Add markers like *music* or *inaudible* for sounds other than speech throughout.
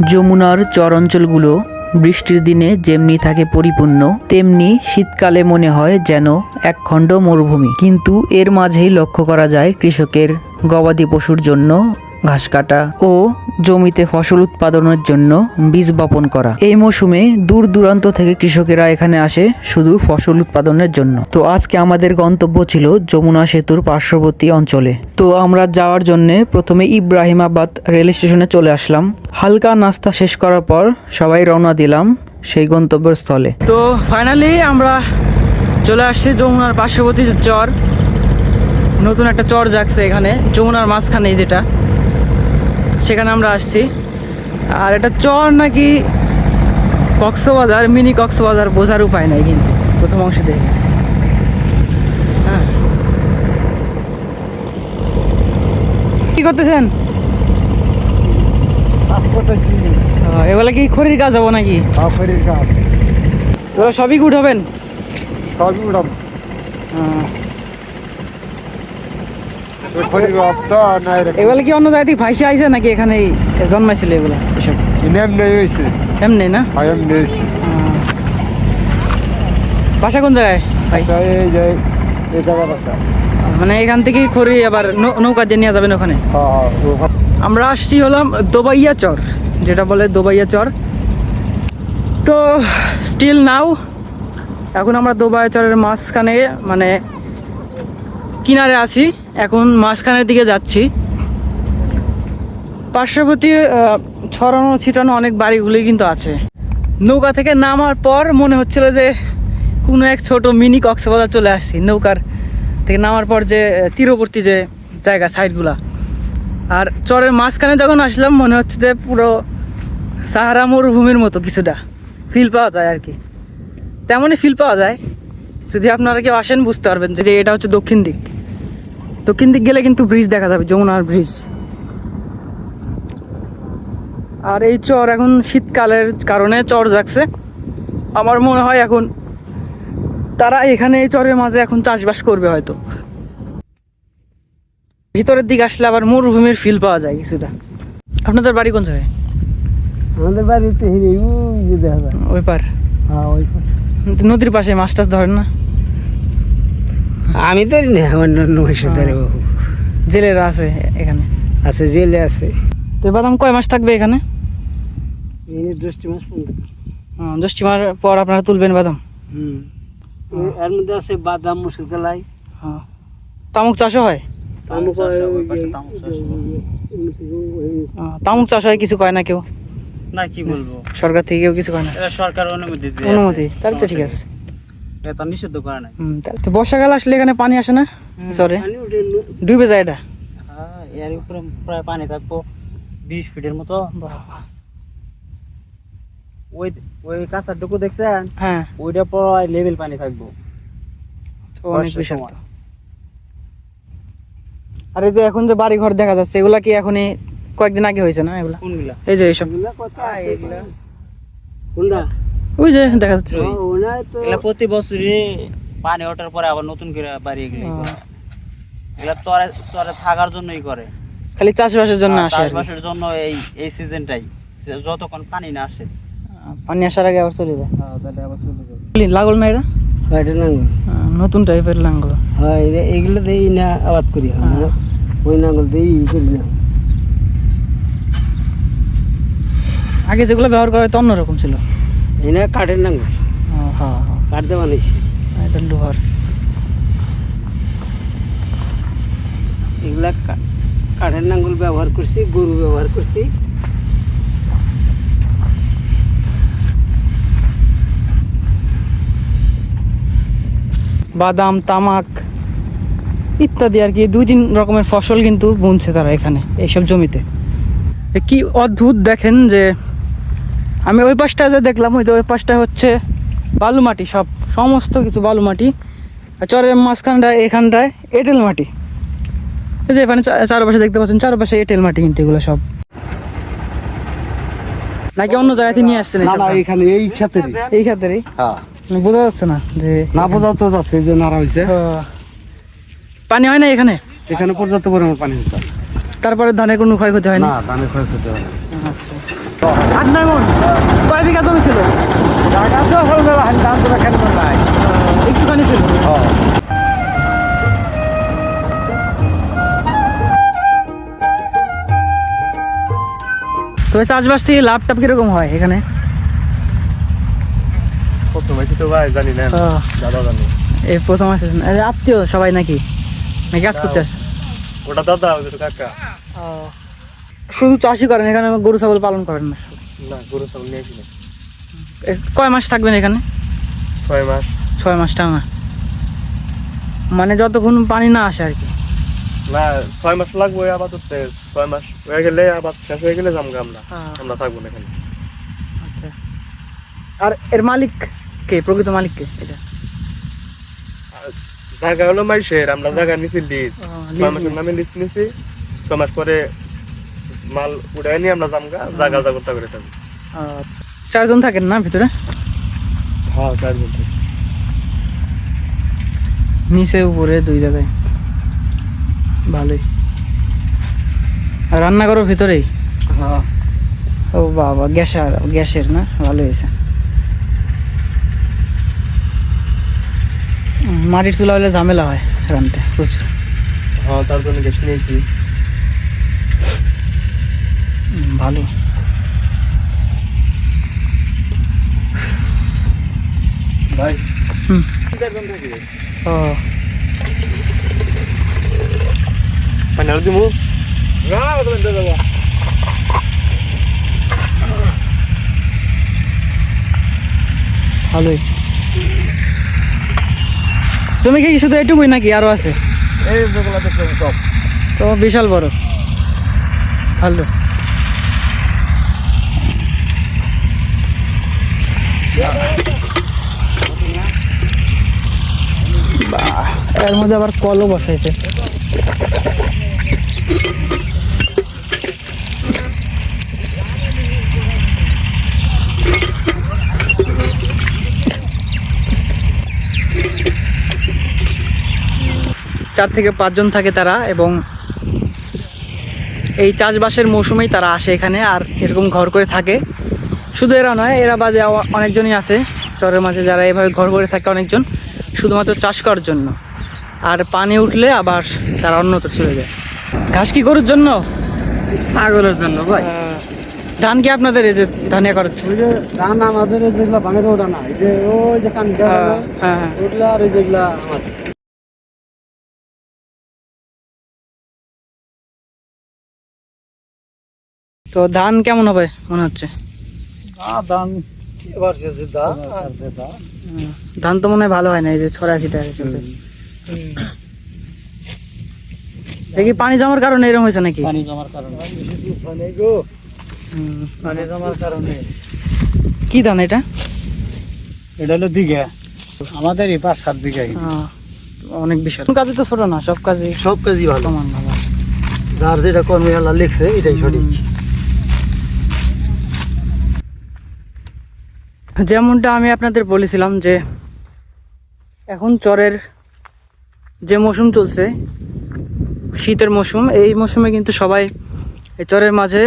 যমুনার চর অঞ্চলগুলো বৃষ্টির দিনে যেমনি থাকে পরিপূর্ণ, তেমনি শীতকালে মনে হয় যেন একখণ্ড মরুভূমি। কিন্তু এর মাঝেই লক্ষ্য করা যায় কৃষকের গবাদি পশুর জন্য ঘাস কাটা ও জমিতে ফসল উৎপাদনের জন্য বীজ বপন করা। এই মৌসুমে দূর দূরান্ত থেকে কৃষকেরা এখানে আসে শুধু ফসল উৎপাদনের জন্য। তো আজকে আমাদের গন্তব্য ছিল যমুনা সেতুর পার্শ্ববর্তী অঞ্চলে। তো আমরা যাওয়ার জন্য প্রথমে ইব্রাহিমাবাদ রেল স্টেশনে চলে আসলাম। হালকা নাস্তা শেষ করার পর সবাই রওনা দিলাম সেই গন্তব্যের স্থলে। তো ফাইনালি আমরা চলে আসছি যমুনার পার্শ্ববর্তী চর। নতুন একটা চর জাগছে এখানে, যমুনার মাঝখানে যেটা। সেখানে আমরা আসছি। আর এটা চর নাকি কক্সবাজার মিনি কক্সবাজার বোঝার উপায় নাই কিন্তু প্রথম অংশ দেখে। হ্যাঁ। কি করতেছেন? এগুলা কি খড়ির কাজ হব নাকি? আফরির কাজ। এগুলো সবই গুড হবেন? সবই উড়াম আহ, এগুলো কি অন্য জায়গা থেকে ভাইসে আইছে নাকি এখানেই জন্মাইছিল এগুলো এসব? নেম নেই হইছে। এমনি না? বাসা কোন জায়গায় ভাই? মানে এখান থেকেই খড়ি আবার নৌকা দিয়ে নিয়ে যাবেন ওখানে? হ্যাঁ হ্যাঁ ওখানে আমরা আসছি হলাম দোবাইয়া চর যেটা বলে দোবাইয়া চর। তো স্টিল নাও এখন আমরা দোবাইয়া চরের মাঝখানে মানে কিনারে আছি। এখন মাঝখানের দিকে যাচ্ছি। পার্শ্ববর্তী ছড়ানো, ছিটানো অনেক বাড়িগুলি কিন্তু আছে। নৌকা থেকে নামার পর মনে হচ্ছিল যে কোনো এক ছোট মিনি কক্সবাজার চলে আসছি। নৌকার থেকে নামার পর যে তীরবর্তী যে জায়গা, সাইডগুলা। আর চরের মাঝখানে যখন আসলাম, মনে হচ্ছে যে পুরো সাহারা মরুভূমির মতো কিছুটা। ফিল পাওয়া যায় আর কি। তেমনই ফিল পাওয়া যায়। যদি আপনারা কেউ আসেন, বুঝতে পারবেন যে এটা হচ্ছে দক্ষিণ দিক। দক্ষিণ দিক গেলে কিন্তু ব্রিজ দেখা যাবে যমুনার ব্রিজ আর এই চর এখন শীতকালের কারণে চর যাচ্ছে। আমার মনে হয় এখন তারা এখানে এই চরের মাঝে এখন চাষবাস করবে হয়তো। ভিতরের দিকে আসলে আবার মরুভূমির ফিল পাওয়া যায় কিছুটা। আপনাদের বাড়ি কোন জায়গায়? আমাদের বাড়িতে ওই যে দেখা যায়। ওই পার। হ্যাঁ নদীর পাশে মাছ টাছ ধরেন না? আমি ধরি না আমার নমস্কার ধরে বাবু জেলেরা আছে এখানে? আছে জেলে আছে। তো বাদাম কয় মাস থাকবে এখানে? এই দৃষ্টি মাস পর্যন্ত। দশটি মাস পর আপনারা তুলবেন বাদাম? হুম। এর মধ্যে আছে বাদাম মুসুর কলাই। হ্যাঁ। তামুক চাষও হয়? তামুক তামুক চাষ হয় কিছু কয় না কেউ? না কি বলব? সরকার থেকে কেউ কিছু কয় না? সরকার অনুমতি অনুমতি তাহলে তো ঠিক আছে। এটা নিষিদ্ধ করে নাই। তো বর্ষাকাল আসলে এখানে পানি আসে না? সরে ডুবে যায় এটা? হ্যাঁ, এর উপরে প্রায় পানি থাকব বিশ ফিটের মতো। ওই ওই কাঁচার টুকু দেখছেন? হ্যাঁ। ওইটা প্রায় লেভেল পানি থাকব। অনেক বিষাক্ত। আর এই যে এখন যে বাড়ি ঘর দেখা যাচ্ছে এগুলা কি এখনই কয়েকদিন আগে হয়েছে না এগুলা? এই যে এইসব। ওই যে দেখা যাচ্ছে। এগুলা প্রতি বছরই পানি ওঠার পরে আবার নতুন করে বাড়ি এগুলো এগুলা তরে তরে থাকার জন্যই করে। খালি চাষবাসের জন্য আসে চাষবাসের জন্য এই এই সিজনটাই। যতক্ষণ পানি না আসে। পানি আসার আগে আবার চলে যায়। তাহলে আবার চলে যাবে লাগল না এটা? এটা নাঙ্গল নতুন টাইপের লাঙ্গল। হ্যাঁ এগুলো দেই না আবাদ করি হয়। ওই নাঙ্গল দেই করি না। আগে যেগুলো ব্যবহার করা হতো অন্যরকম ছিল। এই না কাঠের নাঙ্গল। হ্যাঁ কাঠ দিয়ে বানাইছি এটা লোহার। এগুলা কাঠের নাঙ্গল ব্যবহার করছি গরু ব্যবহার করছি। বাদাম তামাক ইত্যাদি আর কি দুই তিন রকমের ফসল কিন্তু বুনছে তারা এখানে এইসব জমিতে। কি অদ্ভুত দেখেন যে আমি ওই পাশটা যে দেখলাম ওই যে ওই পাশটা হচ্ছে বালু মাটি সব সমস্ত কিছু বালু মাটি আর চরের মাঝখানটায় এখানটায় এঁটেল মাটি। এই যে এখানে চারপাশে দেখতে পাচ্ছেন চারপাশে এঁটেল মাটি কিন্তু এগুলো সব। নাকি অন্য জায়গাতে নিয়ে আসছেন না এই খাতেরই এই খাতেরই হ্যাঁ। মানে বোঝা যাচ্ছে না যে না বোঝাও তো যাচ্ছে যে নাড়া হয়েছে পানি হয় না এখানে? এখানে পর্যাপ্ত পরিমাণ পানি হচ্ছে তারপরে ধানের কোনো ক্ষয়ক্ষতি হয় না? না ধানের ক্ষয়ক্ষতি হয় না। আচ্ছা। আট নয় মন কয় বিঘা জমি ছিল জায়গা তো মেলা হান নাই একটুখানি ছিল চাষবাস থেকে লাভ টাভ কীরকম হয় এখানে? কত বেশি তো ভাই জানি না। দাদা জানি। এই প্রথম আসে আত্মীয় সবাই নাকি? নাকি কাজ করতে আসে? ওটা দাদা কাকা। শুধু চাষই করেন এখানে গরু ছাগল পালন করেন না? না গরু ছাগল নিয়ে কয় মাস থাকবেন এখানে? ছয় মাস। ছয় মাস টানা। মানে যতক্ষণ পানি না আসে আর কি? না ছয় মাস লাগবে আপাতত। ছয় মাস হয়ে গেলে আবার শেষ হয়ে গেলে যাম আমরা। আমরা থাকব না এখানে। আচ্ছা। আর এর মালিক কে? প্রকৃত মালিক কে এটা? জায়গা হলো মাইসের আমরা জায়গা নিছি লিজ। ছয় মাসের নামে লিজ নিছি। ছয় মাস পরে মাল উড়াই নিয়ে আমরা জামগা জায়গা জাগরতা করে থাকব। আচ্ছা। চারজন থাকেন না ভিতরে? হ্যাঁ চারজন থেকে। নিচে উপরে দুই জায়গায়। ভালোই। আর রান্নাঘরের ভিতরেই? হ্যাঁ। ও বাবা গ্যাসের গ্যাসের না? ভালো হয়েছে। মাটির চুলা হলে ঝামেলা হয় রানতে প্রচুর। হ্যাঁ তার জন্য গ্যাস নিয়েছি। ভালো। ভাই। ও। পানি আরও দিমু? না ওটা দেবো। ভালোই। তুমি কি শুধু এটুকুই নাকি আরও আছে? এই তো বিশাল বড়। ভালো। এর মধ্যে আবার কলও বসাইছে। চার থেকে পাঁচজন থাকে তারা এবং এই চাষবাসের মৌসুমেই তারা আসে এখানে আর এরকম ঘর করে থাকে। শুধু এরা নয়, এরা আও- অনেকজনই আছে। চরের মাঝে যারা এভাবে ঘর করে থাকে অনেকজন। শুধুমাত্র চাষ করার জন্য। আর পানি উঠলে আবার তারা অন্যত্র চলে যায়। ঘাস কি গরুর জন্য? ছাগলের জন্য ভাই। ধান কি আপনাদের এই যে ধানিয়া করাচ্ছে ওই যে ধান আমাদের যেগুলা ভাঙে ওটা না এই যে ওই যে কান হ্যাঁ হ্যাঁ হ্যাঁ। ওগুলা আর যেগুলা আমার তো ধান কেমন হবে মনে হচ্ছে? ধান এবার ধান তো মনে হয় ভালো হয় না এই যে ছড়াশি টাকা চলছে দেখি পানি জমার কারণে এরকম হয়েছে নাকি? পানি জমার কারণে। পানি জমার কারণে। কি ধান এটা? এটা হলো দিঘা। আমাদের এই পাঁচ সাত বিঘা আহ, অনেক বিশাল। কাজে তো ছোট না সব কাজে সব কাজই ভালো। ভালো। যার যেটা কর্মী লিখছে এটাই সঠিক। যেমনটা আমি আপনাদের বলেছিলাম যে এখন চরের যে মৌসুম চলছে শীতের মৌসুম এই মৌসুমে কিন্তু সবাই এই চরের মাঝে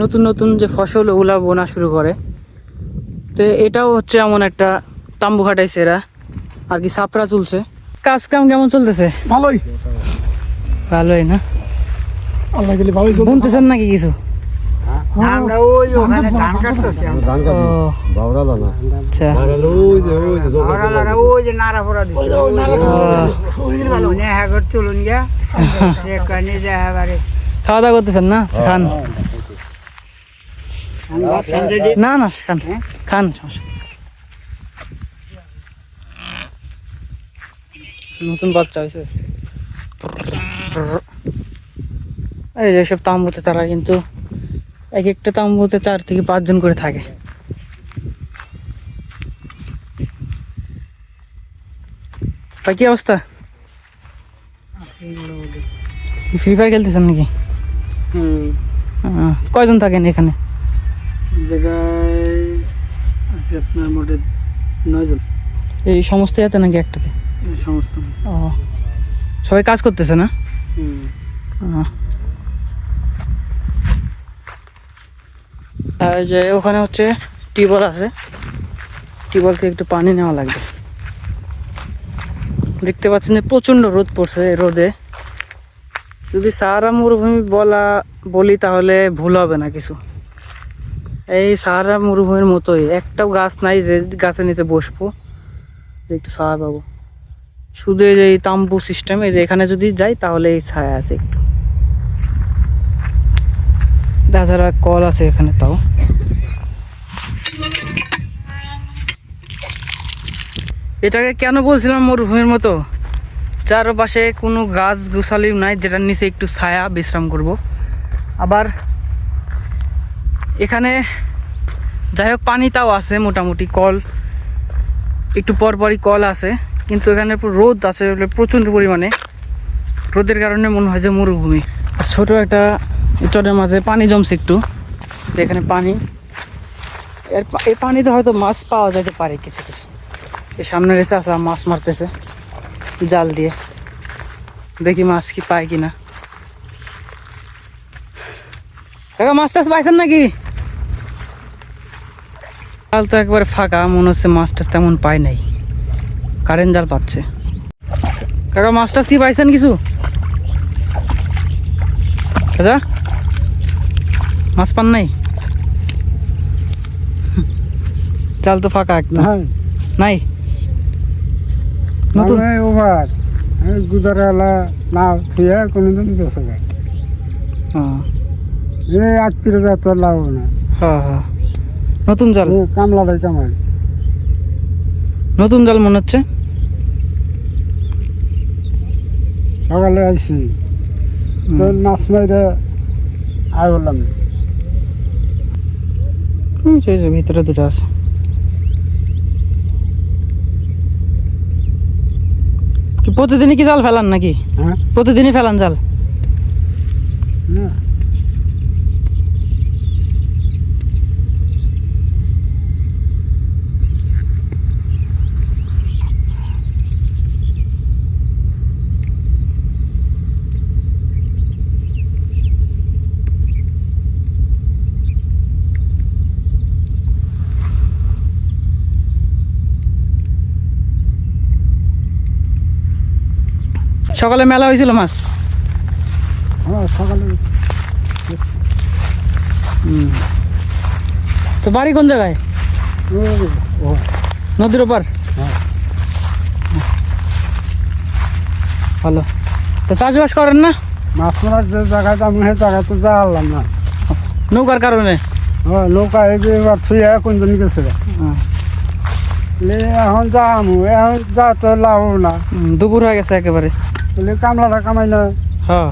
নতুন নতুন যে ফসল ওগুলা বোনা শুরু করে। তো এটাও হচ্ছে এমন একটা তাম্বু খাটাইছে এরা আর কি সাপড়া চলছে। কাজ কাম কেমন চলতেছে? ভালোই। ভালোই না? আল্লাহ গেলে ভালোই বুনতেছেন নাকি কিছু? আমরা ওই ওখানে ধান কাটতেছি ও। আচ্ছা। ওই যে ওই যে ওই যে নাড়া ফোড়া দিচ্ছে মনে হ্যাঁ করে চলুন গিয়া। *laughs* সেখানে যা এবারে খাওয়া দাওয়া করতেছেন না? খান। না না খান। খান নতুন বাচ্চা হয়েছে এই যে সব তাম্বুতে তারা কিন্তু এক একটা তাম্বুতে চার থেকে পাঁচজন করে থাকে। ভাই কি অবস্থা? ফ্রি ফায়ার খেলতেছেন নাকি? কয়জন থাকেন এখানে? জায়গায় আছে আপনার মোটে নয়জন। এই সমস্ত এতে নাকি একটাতে? সমস্ত। ও সবাই কাজ করতেছে না? হুম। আর যে ওখানে হচ্ছে টিউবওয়েল আছে। টিউবওয়েল থেকে একটু পানি নেওয়া লাগবে। দেখতে পাচ্ছেন যে প্রচণ্ড রোদ পড়ছে রোদে। যদি সাহারা মরুভূমি বলা, বলি তাহলে ভুল হবে না কিছু। এই সাহারা মরুভূমির মতোই। একটাও গাছ নাই যে গাছের নিচে বসবো, যে একটু ছায়া পাবো। শুধু এই যে তাম্বু সিস্টেম এই যে এখানে যদি যাই তাহলে এই ছায়া আছে একটু। তাছাড়া কল আছে এখানে তাও। এটাকে কেন বলছিলাম মরুভূমির মতো? চারপাশে কোনো গাছ গোছালি নাই, যেটার নিচে একটু ছায়া বিশ্রাম করব। আবার এখানে যাই হোক, পানি তাও আছে মোটামুটি, কল, একটু পরপরই কল আছে, কিন্তু এখানে রোদ আছে, প্রচণ্ড পরিমাণে। রোদের কারণে মনে হয় যে মরুভূমি। ছোট একটা চটের মাঝে পানি জমছে একটু। এখানে পানি। এর এই পানিতে হয়তো মাছ পাওয়া যেতে পারে কিছু কিছু। এই সামনে রেছে আসা মাছ মারতেছে জাল দিয়ে। দেখি মাছ কি পায় কিনা। কাকা, মাছ টাছ পাইছেন নাকি? জাল তো একবারে ফাঁকা, মনে হচ্ছে মাছ টাছ তেমন পায় নাই। কারেন্ট জাল পাচ্ছে। কাকা, মাছ টাছ কি পাইছেন কিছু? কাকা মাছ পান নাই? জাল তো ফাঁকা একদম। নাই। নতুন? ওভার। গুজারালা না থুয়ে কোনোদিন বেঁচে যায়। এই আজ ফিরে যা তোর লাভ না। হ্যাঁ হ্যাঁ নতুন জাল? কামলাটাই কামাই। নতুন জাল মনে হচ্ছে? সকালে আইসি তোর মাছ মাইরে আয় বললাম সেই যে ভিতরে দুটো আছে। কি প্রতিদিনই কি জাল ফেলান নাকি? হ্যাঁ। প্রতিদিনই ফেলান জাল? না সকালে মেলা হয়েছিল মাছ? হ্যাঁ সকালে। তো বাড়ি কোন জায়গায়? নদীর ওপার? হ্যাঁ। ভালো। তো চাষবাস করেন না? মাছ মারার যে জায়গায় আমি সেই তো যাওয়ালাম না। নৌকার কারণে? ও নৌকা এই যে এবার থুয়ে কোনজন গেছে। হ্যাঁ। লে এখন যাম এখন যা তো লাভ না। দুপুর হয়ে গেছে একেবারে। বলে কামলাটা কামাই না হ্যাঁ